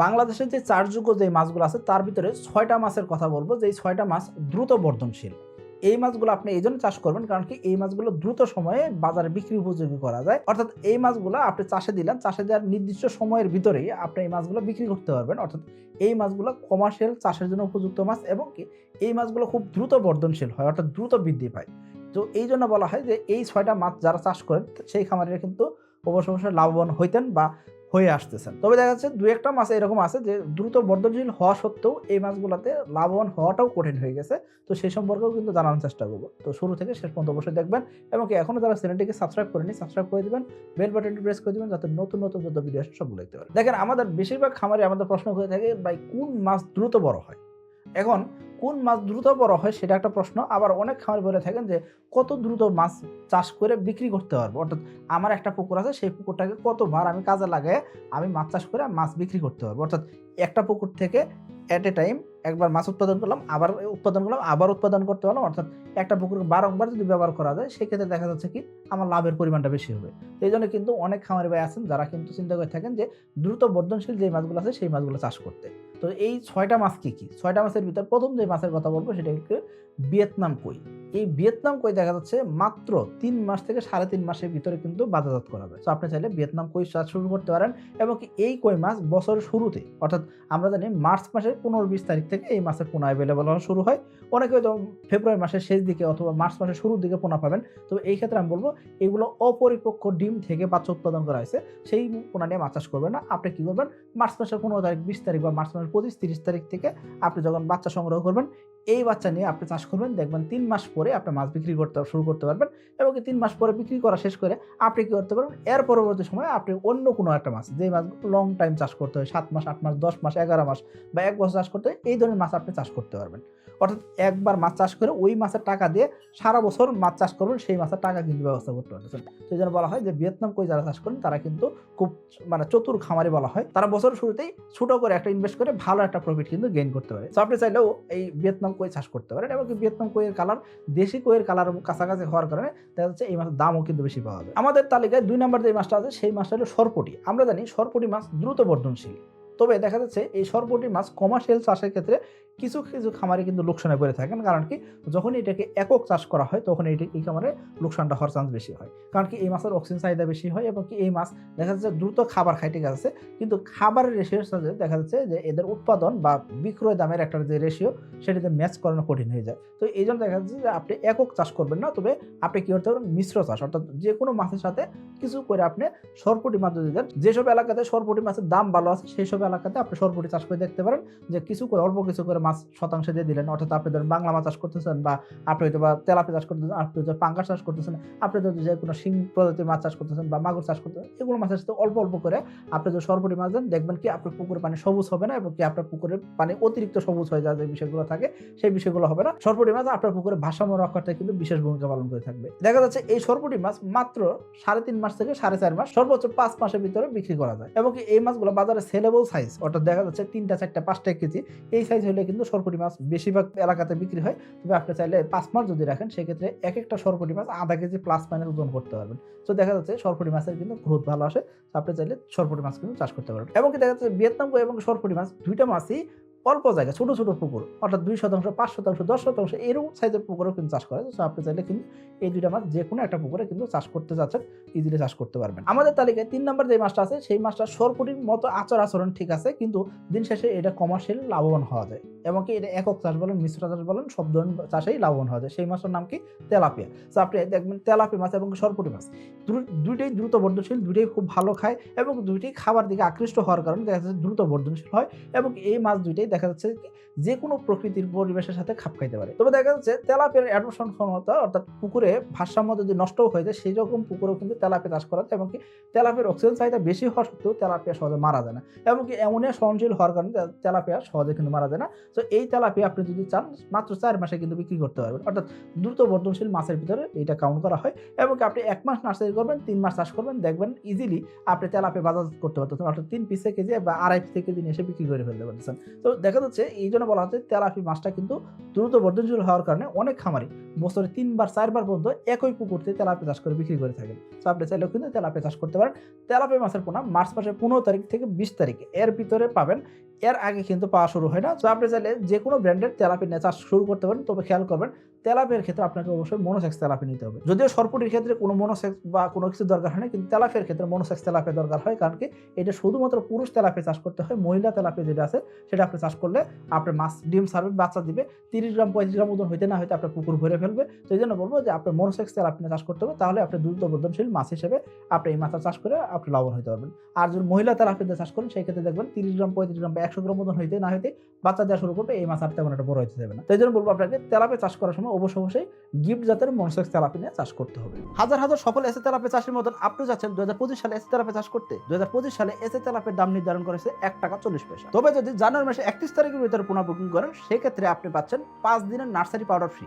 বাংলাদেশের যে চারযোগ্য যে মাছগুলো আছে, তার ভিতরে ছয়টা মাছের কথা বলব, যে এই ছয়টা মাছ দ্রুত বর্ধনশীল। এই মাছগুলো আপনি এই জন্য চাষ করবেন, কারণ কি এই মাছগুলো দ্রুত সময়ে বাজারে বিক্রি উপযোগী করা যায়। অর্থাৎ এই মাছগুলো আপনি চাষে দিলেন, চাষে দেওয়ার নির্দিষ্ট সময়ের ভিতরেই আপনি এই মাছগুলো বিক্রি করতে পারবেন। অর্থাৎ এই মাছগুলো কমার্শিয়াল চাষের জন্য উপযুক্ত মাছ এবং কি এই মাছগুলো খুব দ্রুত বর্ধনশীল হয়, অর্থাৎ দ্রুত বৃদ্ধি পায়। তো এই জন্য বলা হয় যে এই ছয়টা মাছ যারা চাষ করেন, সেই খামারিরা কিন্তু অবশ্য লাভবান হইতেন বা হয়ে আসতেছেন। তবে দেখা যাচ্ছে দু একটা মাছ এরকম আছে যে, দ্রুত বর্ধনশীল হওয়া সত্ত্বেও এই মাছগুলোতে লাভবান হওয়াটাও কঠিন হয়ে গেছে। তো সেই সম্পর্কেও কিন্তু জানানোর চেষ্টা করব। তো শুরু থেকে শেষ পর্যন্ত অবশ্যই দেখবেন এবং এখনও এখনও যারা চ্যানেলটিকে সাবস্ক্রাইব করেনি সাবস্ক্রাইব করে দেবেন বেল বাটনটি প্রেস করে দেবেন যাতে নতুন নতুন যত ভিডিও আসে সবগুলো দেখতে পারেন। দেখেন, আমাদের বেশিরভাগ খামারে আমাদের প্রশ্ন হয়ে থাকে, ভাই, কোন মাছ দ্রুত বড় হয়? এখন কোন মাছ দ্রুত বড় হয় সেটা একটা প্রশ্ন। আবার অনেক খামারি বলে থাকেন যে, কত দ্রুত মাছ চাষ করে বিক্রি করতে পারব? অর্থাৎ আমার একটা পুকুর আছে, সেই পুকুরটাকে কতবার আমি কাজে লাগিয়ে আমি মাছ চাষ করে মাছ বিক্রি করতে পারব? অর্থাৎ একটা পুকুর থেকে অ্যাট এ টাইম একবার মাছ উৎপাদন করলাম, আবার উৎপাদন করলাম, আবার উৎপাদন করতে পারলাম, অর্থাৎ একটা পুকুরকে বারংবার যদি ব্যবহার করা যায়, সেক্ষেত্রে দেখা যাচ্ছে কি আমার লাভের পরিমাণটা বেশি হবে। এই জন্য কিন্তু অনেক খামারি ভাই আছেন যারা কিন্তু চিন্তা করে থাকেন যে দ্রুত বর্ধনশীল যে মাছগুলো আছে, সেই মাছগুলো চাষ করতে। তো এই ছয়টা মাছ কী কী? ছয়টা মাছের ভিতর প্রথম যে মাছের কথা বলব, সেটা হচ্ছে ভিয়েতনাম কই। এই ভিয়েতনাম কই দেখা যাচ্ছে মাত্র তিন মাস থেকে সাড়ে তিন মাসের ভিতরে কিন্তু বাজারজাত করা যায়। তো আপনি চাইলে ভিয়েতনাম কই চাষ শুরু করতে পারেন এবং এই কই মাছ বছরের শুরুতে, অর্থাৎ আমরা জানি মার্চ মাসের পনেরো বিশ তারিখ থেকে এই মাছের পোনা অ্যাভেলেবল হওয়া শুরু হয়। অনেকে হয়তো ফেব্রুয়ারি মাসের শেষ দিকে অথবা মার্চ মাসের শুরুর দিকে পোনা পাবেন। তবে এই ক্ষেত্রে আমি বলব, এগুলো অপরিপক্ক ডিম থেকে বাচ্চা উৎপাদন করা হয়েছে। সেই পোনা নিয়ে মাছ চাষ করবেন না। আপনি কী করবেন? মার্চ মাসের পনেরো তারিখ, বিশ তারিখ বা মার্চ মাসের পঁচিশ, তিরিশ তারিখ থেকে আপনি যখন বাচ্চা সংগ্রহ করবেন এই বাচ্চা নিয়ে আপনি চাষ করবেন, দেখবেন তিন মাস পরে আপনি মাছ বিক্রি করতে শুরু করতে পারবেন এবং তিন মাস পরে বিক্রি করা শেষ করে আপনি কী করতে পারবেন, এর পরবর্তী সময় আপনি অন্য কোনো একটা মাছ যে মাছ লং টাইম চাষ করতে হয়, সাত মাস, আট মাস, দশ মাস, এগারো মাস বা এক বছর চাষ করতে হয়, এই ধরনের মাছ আপনি চাষ করতে পারবেন। অর্থাৎ একবার মাছ চাষ করে ওই মাছের টাকা দিয়ে সারা বছর মাছ চাষ করবেন, সেই মাছের টাকা কিন্তু ব্যবস্থা করতে পারতেছেন সেই জন্য বলা হয় যে ভিয়েতনাম কই যারা চাষ করেন, তারা কিন্তু খুব মানে চতুর খামারি বলা হয়। তারা বছরের শুরুতেই ছোট করে একটা ইনভেস্ট করে ভালো একটা প্রফিট কিন্তু গেইন করতে পারে। তো আপনি চাইলেও এই ভিয়েতনাম কই চাষ করতে পারেন এবং ভিয়েতনাম কইয়ের কালার দেশি কইয়ের কালার কাছাকাছি হওয়ার কারণে দেখা যাচ্ছে এই মাছের দামও কিন্তু বেশি পাওয়া যায়। আমাদের তালিকায় দুই নম্বর যে মাছটা আছে, সেই মাছটা হলো সরপটি। আমরা জানি সরপটি মাছ দ্রুত বর্ধনশীল। তবে দেখা যাচ্ছে এই সরপটি মাছ কমার্শিয়াল চাষের ক্ষেত্রে কিছু কিছু খামারে কিন্তু লোকসানে পড়ে থাকেন, কারণ কি যখন এটাকে একক চাষ করা হয় তখন এটি এই খামারে লোকসানটা হওয়ার চান্স বেশি হয়। কারণ কি এই মাছের অক্সিজেন চাহিদা বেশি হয় এবং কি এই মাছ দেখা যাচ্ছে দ্রুত খাবার খাই ঠিক আছে কিন্তু খাবারের রেশিওর সাথে দেখা যাচ্ছে যে এদের উৎপাদন বা বিক্রয় দামের একটা যে রেশিও সেটিতে ম্যাচ করানো কঠিন হয়ে যায়। তো এই জন্য দেখা যাচ্ছে যে আপনি একক চাষ করবেন না, তবে আপনি কি করতে পারেন মিশ্র চাষ, অর্থাৎ যে কোনো মাছের সাথে কিছু করে আপনি সরপুটি মাছ যদি দেন, যেসব এলাকাতে সরপুটি মাছের দাম ভালো আছে সেই সব এলাকাতে আপনি সরপুটি চাষ করে দেখতে পারেন, যে কিছু করে, অল্প কিছু করে মাছ শতাংশে দিয়ে দিলেন, অর্থাৎ আপনি ধরেন বাংলা মাছ চাষ করতেছেন বা আপনি হয়তো বা তেলাপি চাষ করতেছেন, আপনি হয়তো পাঙ্কাশ চাষ করতেছেন, আপনি যদি যে কোনো শিং প্রজাতির মাছ চাষ করতেছেন বা মাগুর চাষ করতেছেন, এগুলো মাছের সাথে অল্প অল্প করে আপনি যদি সরপুটি মাছ দেন, দেখবেন কি আপনার পুকুরে পানি সবুজ হবে না এবং কি আপনার পুকুরের পানি অতিরিক্ত সবুজ হয়ে যায় যে বিষয়গুলো থাকে, সেই বিষয়গুলো হবে না। সরপুটি মাছ আপনার পুকুরে ভারসাম্য রক্ষাতে কিন্তু বিশেষ ভূমিকা পালন করে থাকবে। দেখা যাচ্ছে এই সরপুটি মাছ মাত্র সাড়ে তিন মাস থেকে সাড়ে চার মাস, সর্বোচ্চ পাঁচ মাসের ভিতরে বিক্রি করা যায়। এবং এই মাছগুলো বাজারে সেলেবল সাইজ অর্থাৎ দেখা যাচ্ছে তিনটা, চারটা, পাঁচটা কেজি, এই সাইজ হলে কিন্তু সরপুটি মাছ বেশিরভাগ এলাকাতে বিক্রি হয়। তবে আপনি চাইলে পাঁচ মাস যদি রাখেন, সেক্ষেত্রে এক একটা সরপুটি মাছ আধা কেজি প্লাস মাইনাস ওজন করতে পারবেন। তো দেখা যাচ্ছে সরপটি মাছের কিন্তু গ্রোথ ভালো আসে। আপনি চাইলে সরপটি মাছ কিন্তু চাষ করতে পারবেন। এবং কি দেখা যাচ্ছে, ভিয়েতনাম এবং সরপটি মাছ দুইটা মাছই অল্প জায়গা, ছোটো ছোটো পুকুর, অর্থাৎ দুই শতাংশ, পাঁচ শতাংশ, দশ শতাংশ, এরকম সাইজের পুকুরেও কিন্তু চাষ করে তো আপনি চাইলে কিন্তু এই দুইটা মাছ যে কোনো একটা পুকুরে কিন্তু চাষ করতে যাচ্ছেন ইজিলি চাষ করতে পারবেন। আমাদের তালিকায় তিন নম্বর যে মাছটা আছে, সেই মাছটা সরপুটির মতো আচর আচরণ ঠিক আছে, কিন্তু দিন শেষে এটা কমার্শিয়াল লাভবান হওয়া যায়। এবং কি এটা একক চাষ বলেন, মিশ্র চাষ বলেন, সব ধরনের চাষেই লাভবান হওয়া যায়। সেই মাছটার নাম কি? তেলাপিয়া। তো আপনি দেখবেন তেলাপিয়া মাছ এবং সরপুটি মাছ দুইটাই দ্রুত বর্ধনশীল দুইটাই খুব ভালো খায় এবং দুইটাই খাবার দিকে আকৃষ্ট হওয়ার কারণে দেখা যাচ্ছে দ্রুত বর্ধনশীল হয় এবং এই মাছ দুইটাই দেখা যাচ্ছে যে কোনো প্রকৃতির পরিবেশের সাথে খাপ খাইতে পারে। তবে দেখা যাচ্ছে তেলাপিয়ার অ্যাডপশন ক্ষমতা অর্থাৎ পুকুরে ভারসাম্য যদি নষ্টও হয়ে যায়, সেই রকম পুকুরেও কিন্তু তেলাপিয়া চাষ করা যায় এবং কি তেলাপিয়ার অক্সিজেন চাহিদা বেশি হওয়া সত্ত্বেও তেলাপিয়া সহজে মারা যায় না। এবং কি এমনই সহনশীল হওয়ার কারণে তেলাপিয়া সহজে কিন্তু মারা যায় না। তো এই তেলাপিয়া আপনি যদি চান, মাত্র চার মাসে কিন্তু বিক্রি করতে পারবেন। অর্থাৎ দ্রুত বর্ধনশীল মাছের ভিতরে এটা কাউন্ট করা হয় এবং আপনি এক মাস নার্সারি করবেন, তিন মাস চাষ করবেন, দেখবেন ইজিলি আপনি তেলাপিয়া বাজার করতে পারতেছেন। অর্থাৎ তিন পিসে কেজি বা আড়াই পিসে কেজি এসে বিক্রি করে ফেলতে পারতেছেন। তো দেখা যাচ্ছে এই জন্য বলা হচ্ছে তেলাপি মাছটা কিন্তু দ্রুত বর্ধনশীল হওয়ার কারণে অনেক খামারি বছরে তিনবার, চারবার পর্যন্ত একই পুকুরতে তেলাপি চাষ করে বিক্রি করে থাকেন। তো আপনি চাইলেও কিন্তু তেলাপি চাষ করতে পারেন। তেলাপি মাছের পোনা মার্চ মাসের পনেরো তারিখ থেকে বিশ তারিখ। এর ভিতরে পাবেন, এর আগে কিন্তু পাওয়া শুরু হয় না। তো আপনি চাইলে যে কোনো ব্র্যান্ডের তেলাপি নিয়ে চাষ শুরু করতে পারেন। তবে খেয়াল করবেন তেলাপের ক্ষেত্রে আপনাকে অবশ্যই মনোসেক্স তেলাপি নিতে হবে। যদিও সরপুটির ক্ষেত্রে কোনো মনোসেক্স বা কোনো কিছু দরকার হয় না, কিন্তু তেলাপের ক্ষেত্রে মনোসেক্স তেলাপি দরকার হয়, কারণ কি এটা শুধুমাত্র পুরুষ তেলাপি চাষ করতে হয়, মহিলা তেলাপি যেটা আছে সেটা আপনি চাষ করলে আপনার মাছ ডিম সার্ভে বাচ্চা দিবে, তিরিশ গ্রাম, পঁয়ত্রিশ গ্রাম ওজন হইতে না হইতে আপনার পুকুর ভরে ফেলবে। এই জন্য বলব যে আপনার মনোসেক্স তেলাপি চাষ করতে হবে, তাহলে আপনি দ্রুত বর্ধনশীল মাছ হিসেবে আপনি এই মাছটা চাষ করে আপনি লাভবান হতে পারবেন। আর যদি মহিলা তেলাপি দিয়ে চাষ করেন, সেই ক্ষেত্রে দেখবেন তিরিশ গ্রাম, পঁয়ত্রিশ গ্রাম বা একশো গ্রাম ওজন হইতে না হইতে বাচ্চা দেওয়া শুরু করবে, এই মাছ আর তেমন একটা বড় হইতে দেবে না। এই জন্য বলব আপনাকে তেলাপি চাষ করার সময় অবশ্যই অবশ্যই গিফট জাতের মনসেক্স তেলাপি নিয়ে চাষ করতে হবে। হাজার হাজার সফল এসে তেলাপি চাষের মতন আপনি যাচ্ছেন দু সালে এসে তেলাপি চাষ করতে। দু হাজার পঁচিশ সালে এসে তেলাপের দাম নির্ধারণ করেছে এক টাকা চল্লিশ পয়সা। তবে যদি জানুয়ারি মাসে একত্রিশ তারিখের ভিতরে পুনঃ বুকিং করেন, সেক্ষেত্রে আপনি পাচ্ছেন পাঁচ দিনের নার্সারি পাউডার ফ্রি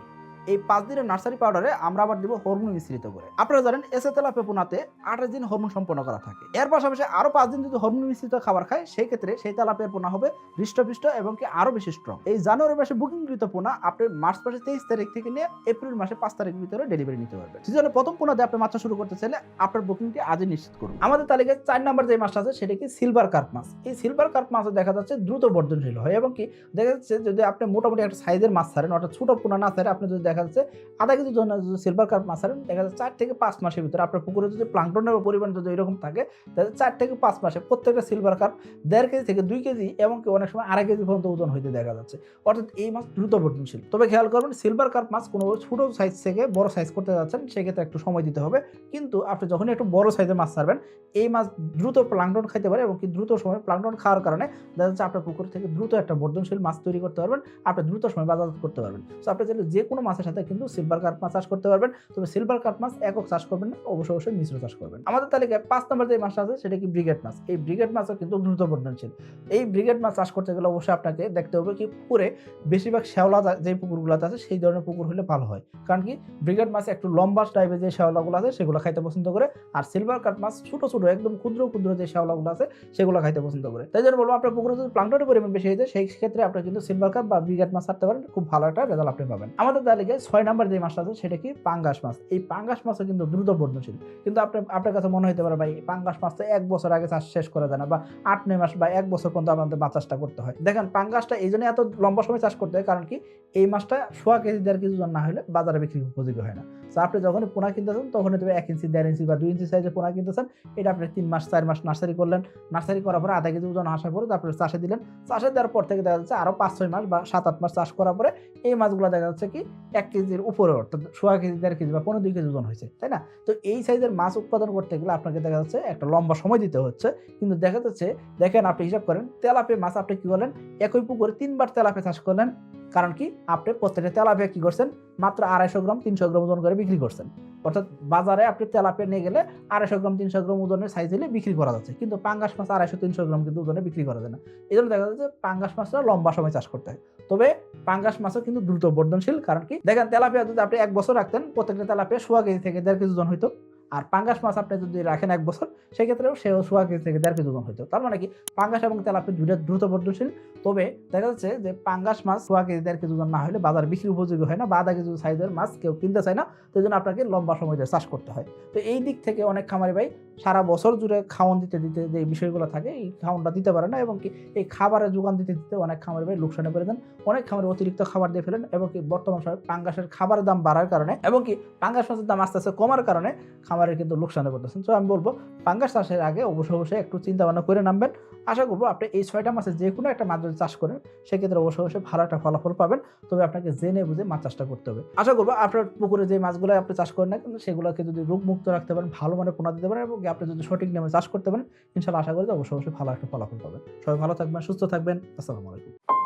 এই পাঁচ দিনের নার্সারি পাউডারে আমরা আবার দিব হরমোন মিশ্রিত করে। আপনারা জানেন এসে তেলাপে পোনাতে আঠাশ দিন হরমোন সম্পন্ন করা থাকে। এর পাশাপাশি আরও পাঁচ দিন যদি হরমোন মিশ্রিত খাবার খায়, সেই ক্ষেত্রে সেই তেলাপের পোনা হবে হৃষ্টপুষ্ট এবং কি আরও বেশি স্ট্রং এই জানুয়ারি মাসে বুকিংকৃত পোনা আপনি মার্চ মাসে তেইশ তারিখ থেকে নিয়ে এপ্রিল মাসে পাঁচ তারিখের ভিতরে ডেলিভারি নিতে পারবেন। সিজনে প্রথম পোনা দিয়ে আপনি মাছটা শুরু করতে চাইলে আপনার বুকিংটি আজই নিশ্চিত করুন। আমাদের তালিকায় চার নাম্বার যে মাছটা আছে, সেটা কি সিলভার কার্প মাছ? এই সিলভার কার্প মাছ দেখা যাচ্ছে দ্রুত বর্ধনশীল হয় এবং কি দেখা যাচ্ছে যদি আপনি মোটামুটি একটা সাইজের মাছ ছাড়েন, অর্থাৎ ছোট পোনা না ছাড়ে, আপনি যদি দেখা যাচ্ছে আধা কেজি জন্য যদি সিলভার কার্প মাছ ছাড়েন দেখা যাচ্ছে চার থেকে পাঁচ মাসের ভিতরে আপনার পুকুরে যদি প্লাংটনের পরিমাণ যদি এরকম থাকে, তাহলে চার থেকে পাঁচ মাসে প্রত্যেকটা সিলভার কার্প দেড় কেজি থেকে দুই কেজি এবং কি অনেক সময় আড়াই কেজি পর্যন্ত ওজন হইতে দেখা যাচ্ছে। অর্থাৎ এই মাছ দ্রুত বর্ধনশীল তবে খেয়াল করবেন সিলভার কার্প মাছ কোনো ছোট সাইজ থেকে বড় সাইজ করতে যাচ্ছেন, সেক্ষেত্রে একটু সময় দিতে হবে। কিন্তু আপনি যখন একটু বড় সাইজের মাছ ছাড়বেন, এই মাছ দ্রুত প্লাংটন খাইতে পারে এবং কি দ্রুত সময় প্লাংটন খাওয়ার কারণে দেখা যাচ্ছে আপনার পুকুর থেকে দ্রুত একটা বর্ধনশীল মাছ তৈরি করতে পারবেন, আপনি দ্রুত সময় বাজার করতে পারবেন। সো আপনি চাইলে যে কোনো মাছের সাথে কিন্তু সিলভার কার্প মাছ চাষ করতে পারবেন। তবে সিলভার কার্প মাছ একক চাষ করবেন না, অবশ্যই অবশ্যই মিশ্র চাষ করবেন। আমাদের তালিকায় পাঁচ নম্বর যে মাছটা আছে, সেটা কি ব্রিগেড মাছ এই ব্রিগেড মাছও কিন্তু দ্রুত বর্ধনশীল এই ব্রিগেড মাছ চাষ করতে গেলে অবশ্যই আপনাকে দেখতে হবে কি পুকুরে বেশিরভাগ শ্যাওলা যা- পুকুরগুলোতে আছে, সেই ধরনের পুকুর হলে ভালো হয়। কারণ কি ব্রিগেড মাছ একটু লম্বা টাইপের যে শ্যাওলাগুলো আছে, সেগুলো খাইতে পছন্দ করে। আর সিলভার কাট মাছ ছোট ছোট, একদম ক্ষুদ্র ক্ষুদ্র যে শ্যাওলাগুলো আছে, সেগুলো খাইতে পছন্দ করে। তাই জন্য বলব, আপনার পুকুরে যদি প্লান্টনের পরিমাণ বেশি হয়ে যায়, সেই ক্ষেত্রে আপনি কিন্তু সিলভার কাপ বা ব্রিগেড মাছ ছাড়তে পারেন, খুব ভালো একটা রেজাল্ট আপনি পাবেন। আমাদের তালিকায় ছয় নাম্বার যে মাছটা আছে, সেটা কি? পাঙ্গাস মাছ। এই পাঙ্গাস মাছও কিন্তু দ্রুত বর্ধনশীল কিন্তু আপনি আপনার কাছে মনে হতে পারে, ভাই, পাঙ্গাস মাছ তো এক বছর আগে চাষ শেষ করা যায় না, বা আট, নয় মাস বা এক বছর পর্যন্ত আমাদের মাছ চাষটা করতে হয়। দেখেন, পাঙ্গাসটা এই জন্য এত লম্বা সময় চাষ করতে হয়, কারণ কি? এই মাছটা সোয়া কেজি, দেড় কেজি না হলে বাজারে বিক্রি উপযোগী হয় না। তো আপনি যখন পোনা কিনতেছেন তখন তুমি এক ইঞ্চি, দেড় ইঞ্চি বা দুই ইঞ্চি সাইজের পোনা কিনতেছেন। এটা আপনি তিন মাস, চার মাস নার্সারি করলেন। নার্সারি করার পরে আধা কেজি ওজন আসার পরে তারপরে চাষে দিলেন। চাষে দেওয়ার পর থেকে দেখা যাচ্ছে আরও পাঁচ, ছয় মাস বা সাত, আট মাস চাষ করার পরে এই মাছগুলো দেখা যাচ্ছে কি, এক কেজির উপরে অর্থাৎ সোয়া কেজি, দেড় কেজি বা পনেরো দুই কেজি ওজন হয়েছে, তাই না? তো এই সাইজের মাছ উৎপাদন করতে গেলে আপনাকে দেখা যাচ্ছে একটা লম্বা সময় দিতে হচ্ছে। কিন্তু দেখা যাচ্ছে, দেখেন আপনি হিসাব করেন তেলাপে মাছ আপনি কি করলেন? একই পুকুরে তিনবার তেলাপে চাষ করলেন কারণ কি? আপনি প্রত্যেকটা তেলাপিয়া কি করছেন? মাত্র আড়াইশো গ্রাম, তিনশো গ্রাম ওজন করে বিক্রি করছেন। অর্থাৎ বাজারে আপনি তেলাপিয়া নিয়ে গেলে আড়াইশো গ্রাম, তিনশো গ্রাম ওজনের সাইজ হলে বিক্রি করা যাচ্ছে। কিন্তু পাঙ্গাস মাছ আড়াইশো, তিনশো গ্রাম কিন্তু ওজনে বিক্রি করা যায় না। এই জন্য দেখা যাচ্ছে পাঙ্গাস মাছটা লম্বা সময় চাষ করতে হয়। তবে পাঙ্গাস মাছও কিন্তু দ্রুত বর্ধনশীল। কারণ কি? দেখেন তেলাপিয়া যদি আপনি এক বছর রাখতেন, প্রত্যেকটা তেলাপিয়া সোয়া কেজি থেকে দেড় কেজি ওজন হইতো। আর পাঙ্গাস মাছ আপনি যদি রাখেন এক বছর, সেক্ষেত্রেও সেও সোয়া কেজি থেকে দেড় কেজি ওজন হইতো। তার মানে কি, পাঙ্গাস এবং তেলাপি দুইটা দ্রুত বর্ধনশীল। তবে দেখা যাচ্ছে যে পাঙ্গাস মাছ সোয়া কেজি দেড় কেজি ওজন না হলে বাজার বিক্রি উপযোগী হয় না, বা আধা কেজি সাইজের মাছ কেউ কিনতে চায় না তো জন্য আপনাকে লম্বা সময় ধরে চাষ করতে হয়। তো এই দিক থেকে অনেক খামারি ভাই সারা বছর জুড়ে খাওয়ান দিতে দিতে যে বিষয়গুলো থাকে, এই খাওয়ানটা দিতে পারে না এবং কি এই খাবারের যোগান দিতে দিতে অনেক খামারি ভাই লোকসানে পড়ে দেন অনেক খামারে অতিরিক্ত খাবার দিয়ে ফেলেন এবং কি বর্তমান সময় পাঙ্গাসের খাবারের দাম বাড়ার কারণে এবং কি পাঙ্গাস মাছের দাম আস্তে আস্তে কমার কারণে খামারের কিন্তু লোকসানে পড়তেছেন। তো আমি বলব, পাঙ্গাস চাষের আগে অবশ্যই অবশ্যই একটু চিন্তা ভাবনা করে নামবেন। আশা করব আপনি এই ছয়টা মাছের যে কোনো একটা মাছ যদি চাষ করেন, সেক্ষেত্রে অবশ্যই অবশ্যই ভালো একটা ফলাফল পাবেন। তবে আপনাকে জেনে বুঝে মাছ চাষটা করতে হবে। আশা করব আপনার পুকুরে যে মাছগুলো আপনি চাষ করেন না কিন্তু সেগুলোকে যদি রোগমুক্ত রাখতে পারেন, ভালো মানে পোনা দিতে পারেন এবং আপনি যদি সঠিক নিয়মে চাষ করতে পারেন। ইনশাল্লাহ আশা করি অবশ্যই অবশ্যই ভালো একটা ফলাফল পাবেন। সবাই ভালো থাকবেন, সুস্থ থাকবেন। আসসালামু আলাইকুম।